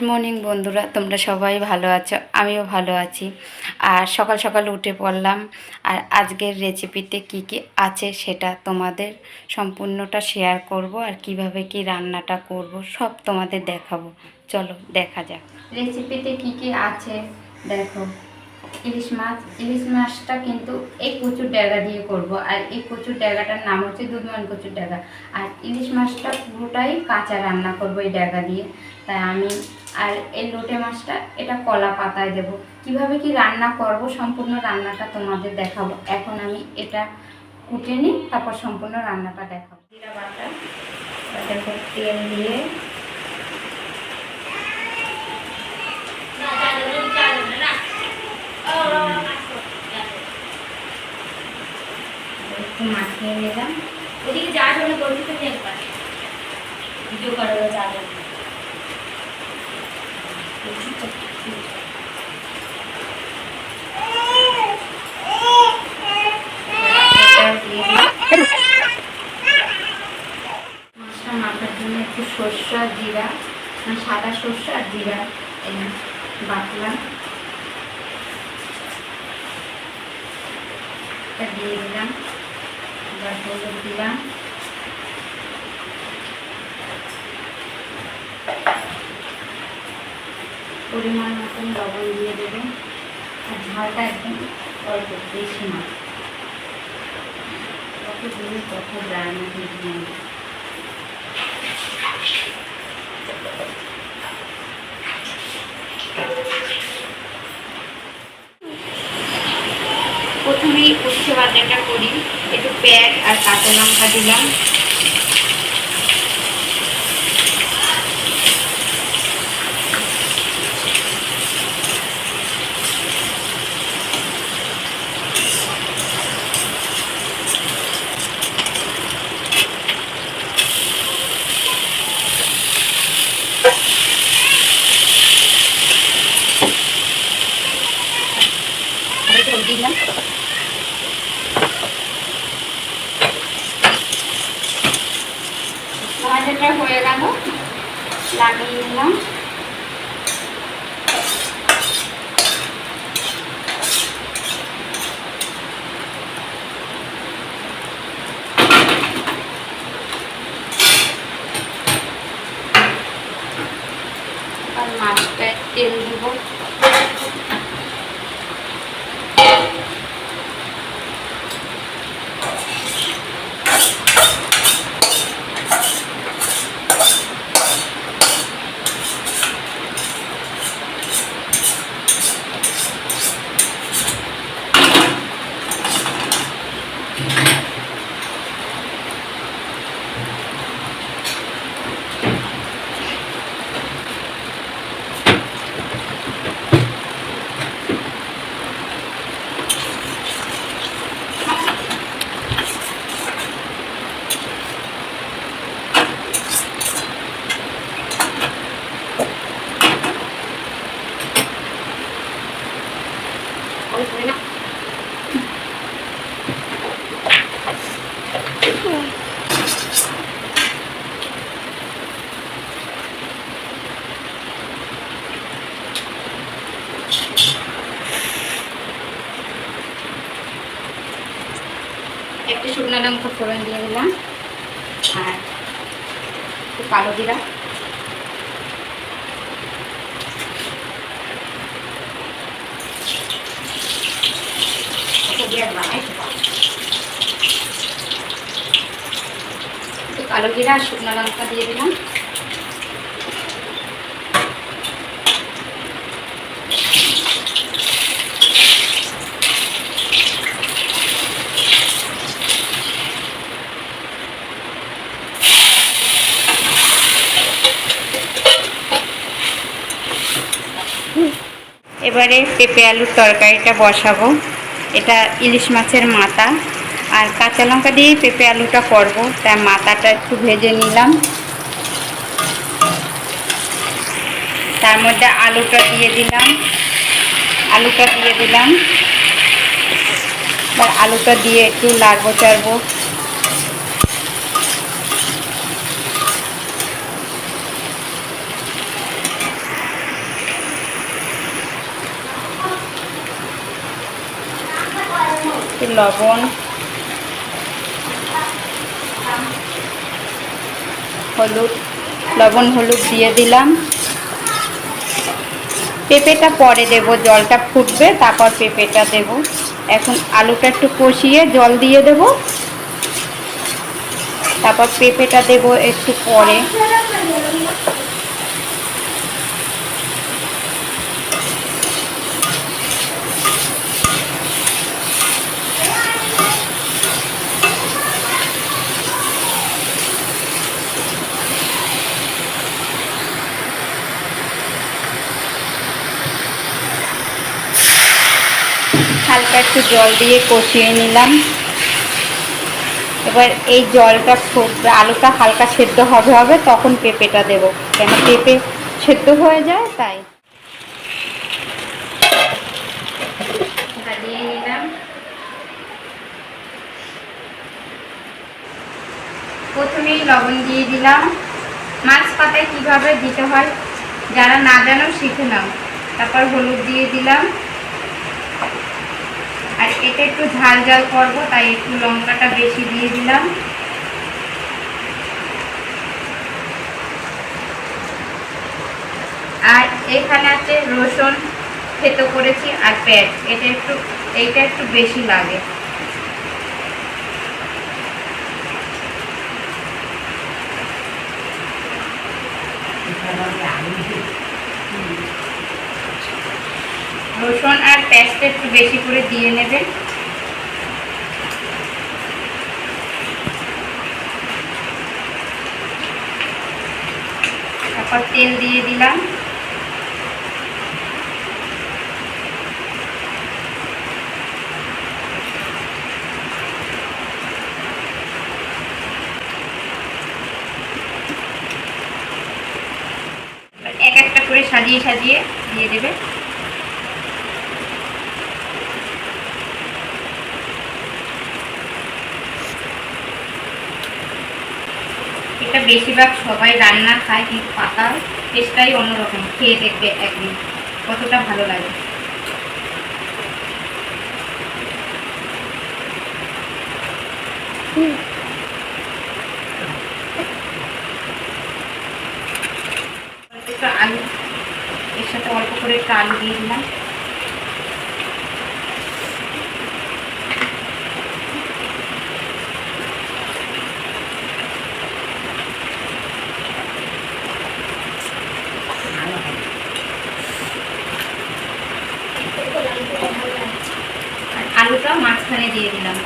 Good morning বন্ধুরা, তোমরা সবাই ভালো আছো? আমিও ভালো আছি। আর সকাল সকাল উঠে পড়লাম। আর আজকের রেসিপিতে কি কি আছে সেটা তোমাদের সম্পূর্ণটা শেয়ার করব আর কীভাবে কি রান্নাটা করব, সব তোমাদের দেখাবো। চলো, দেখা যাক। রেসিপিতে কি কি আছে? দেখো, ইলিশ মাছ। ইলিশ মাছটা কিন্তু এই কচুর ড্যাগা দিয়ে করব। আর এই কচুর ড্যাগাটার নাম হচ্ছে দুধমান কচুর ড্যাগা আর ইলিশ মাছটা পুরোটাই কাঁচা রান্না করব এই ড্যাগা দিয়ে। তাই আমি আর এই লোটে মাছটা, এটা কলা পাতায় দেব। কীভাবে কি রান্না করব, সম্পূর্ণ রান্নাটা তোমাদের দেখাবো। এখন আমি এটা কুটে নিই, তারপর সম্পূর্ণ রান্নাটা দেখাবো। জিরা বাটা দেখো তেল দিয়ে। একটু মাখিয়ে নিলাম। ওদিকে যা জন্য বলছি তো একবার। ভিডিও করে যা জন্য। মাছটা মাখার জন্য একটু সর্ষে আর জিরা সাদা সর্ষে আর জিরা বাটলাম দিয়ে দিলাম হলুদ দিলাম। পরিমাণ মতন লবণ দিয়ে দেবো আর ঝালটা একদম অল্প, বেশি না। কত দূরে কত রান্না দিয়ে প্রথমেই উচ্ছে বাজারটা করি। একটু পেঁয়াজ আর কাঁচা লঙ্কা দিলাম। আরেকটু দিলাম ভাজাটা হয়ে গেল লাগিয়ে নিলাম আর মাছটায় তেল দিব ওই করে না একটা শুকনো লঙ্কা ফোড়ন দিয়ে দিলাম। আর একটু কালো ওটা দিয়ে দিলাম, এই তো। একটু কালো জিরা আর শুকনো লঙ্কা দিয়ে দিলাম। এবারে পেঁপে আলুর তরকারিটা বসাবো। এটা ইলিশ মাছের মাথা। আর কাঁচা লঙ্কা দিয়েই পেঁপে আলুটা করব। তাই মাথাটা একটু ভেজে নিলাম। তার মধ্যে আলুটা দিয়ে দিলাম। আলুটা দিয়ে দিলাম। এবার আলুটা দিয়ে একটু লাগবো চাড়বো। লবণ। হলুদ, লবণ হলুদ দিয়ে দিলাম। পেঁপেটা পরে দেব, জলটা ফুটবে, তারপর পেঁপেটা দেব। এখন আলুটা একটু কষিয়ে জল দিয়ে দেব। তারপর পেঁপেটা দেব একটু পরে হালকা একটু জল দিয়ে কষিয়ে নিলাম। এবার এই জলটা আলুটা হালকা সেদ্ধ হবে হবে, তখন পেঁপেটা দেব। কেন পেঁপে সেদ্ধ হয়ে যায়, তাই। দিয়ে নিলাম। প্রথমেই লবণ দিয়ে দিলাম। মাছ পাতায় কীভাবে দিতে হয় যারা না জানো, শিখে নাও। তারপর হলুদ দিয়ে দিলাম। এটা একটু ঝাল ঝাল করব, তাই একটু লঙ্কাটা বেশি দিয়ে দিলাম। আর এখানে আছে রসুন, থেতো করেছি আর পেঁয়াজ এটা একটু, এইটা একটু বেশি লাগে। রসুন আর পেঁয়াজটা একটু বেশি করে দিয়ে নেবেন তারপর তেল দিয়ে দিলাম। এক একটা করে সাজিয়ে সাজিয়ে দিয়ে দেবে। এটা বেশিরভাগ সবাই রান্না খায়, কিন্তু পাতার টেস্টটাই অন্যরকম। খেয়ে দেখবে একদিন। কতটা ভালো লাগে। আলু, এর সাথে অল্প করে একটু আলু দিয়ে দিলাম আর মাঝখানে দিয়ে দিলাম।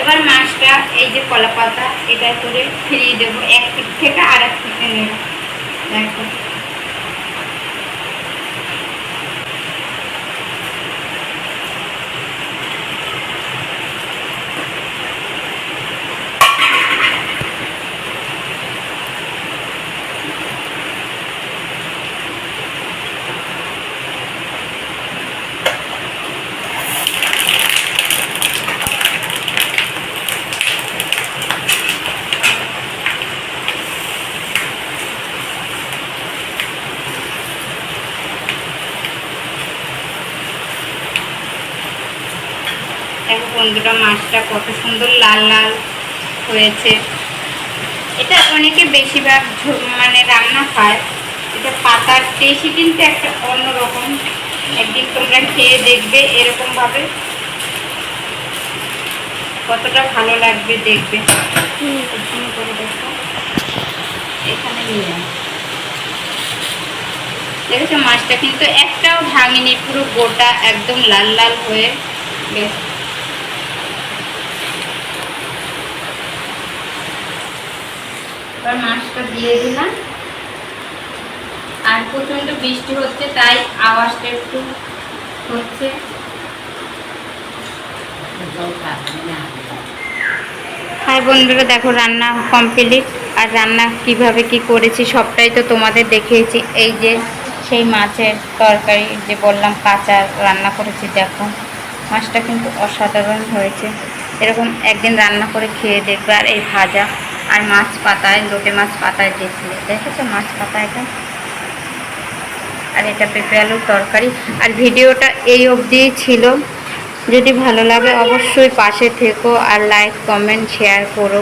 এবার মাছটা এই যে কলা পাতা এটা করে ফিরিয়ে দেবো। এক দিক থেকে আর এক দিকে নেব দেখো দেখো বন্ধুরা, মাছটা কত সুন্দর লাল লাল হয়েছে। এটা অনেকে বেশিরভাগ মানে রান্না খায়। এটা পাতার টেস্টই কিন্তু একটা অন্যরকম। একদিন তোমরা খেয়ে দেখবে এরকমভাবে। কতটা ভালো লাগবে দেখবে। দেখো। এখানে নিয়ে। দেখেছ, মাছটা কিন্তু একটাও ভাঙেনি, পুরো গোটা একদম লাল লাল হয়ে বেশ এবার মাছটা দিয়ে দিলাম। আর প্রচণ্ড বৃষ্টি হচ্ছে, তাই আওয়াজটা একটু হচ্ছে। হাই বন্ধুরা, দেখো রান্না কমপ্লিট আর রান্না কীভাবে কি করেছি সবটাই তো তোমাদের দেখিয়েছি। এই যে সেই মাছের তরকারি যে বললাম, কাঁচা রান্না করেছি, দেখো। মাছটা কিন্তু অসাধারণ হয়েছে। এরকম একদিন রান্না করে খেয়ে দেখবে, আর এই ভাজা আর মাছ পাতায়, লোটে মাছ পাতায় দিয়েছিলে। দেখেছ মাছ পাতা এটা আর এটা পেঁপে আলুর তরকারি। আর ভিডিওটা এই অবধিই ছিল। যদি ভালো লাগে অবশ্যই পাশে থেকো আর লাইক কমেন্ট শেয়ার করো।